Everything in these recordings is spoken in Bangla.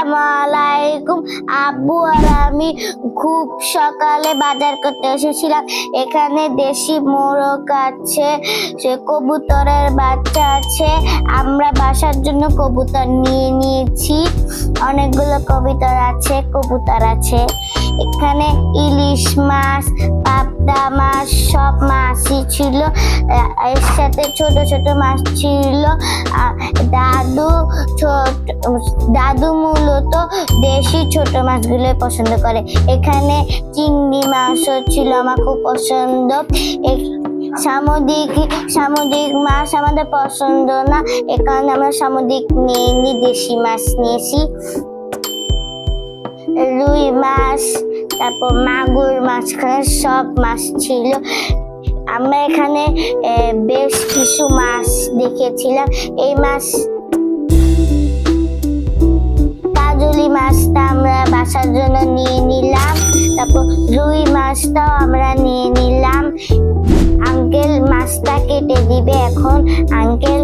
আসসালামু আলাইকুম আব্বু আর আমি খুব সকালে বাজার করতে এসেছিলাম। এখানে দেশি মোরগ আছে, সে কবুতরের বাচ্চা আছে। আমরা বাসার জন্য কবুতর নিয়ে নিয়েছি। অনেকগুলো কবুতর আছে কবুতর আছে। এখানে ইলিশ মাছ, পাবদা মাছ, সব মাছই ছিল। এর সাথে ছোট ছোট মাছ ছিল। দাদু ছোট দাদু মূলত দেশি ছোট মাছগুলো পছন্দ করে। এখানে চিংড়ি মাছও ছিল আমার খুব পছন্দ। সামুদ্রিক সামুদ্রিক মাছ আমাদের পছন্দ না। এ কারণে আমরা সামুদ্রিক নিয়ে দেশি মাছ নিয়েছি। রুই মাছ, তারপর মাগুর মাঝখানে সব মাছ ছিল। আমরা এখানে বেশ কিছু দেখেছিলাম এই মাছ, কাজলি মাছটা আমরা বাসার জন্য নিয়ে নিলাম, তারপর রুই মাছটাও আমরা নিয়ে নিলাম। আঙ্কেল মাছটা কেটে দিবে এখন, আঙ্কেল।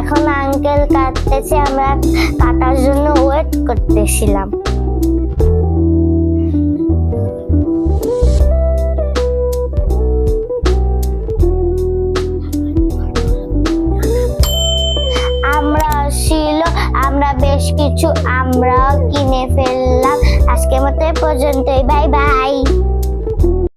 এখন আঙ্কেল কাটতেছে, আমরা কাটার জন্য ওয়েট করতেছিলাম। কিছু আমরা কিনে ফেললাম। আজকের মতো পর্যন্তই। Bye bye.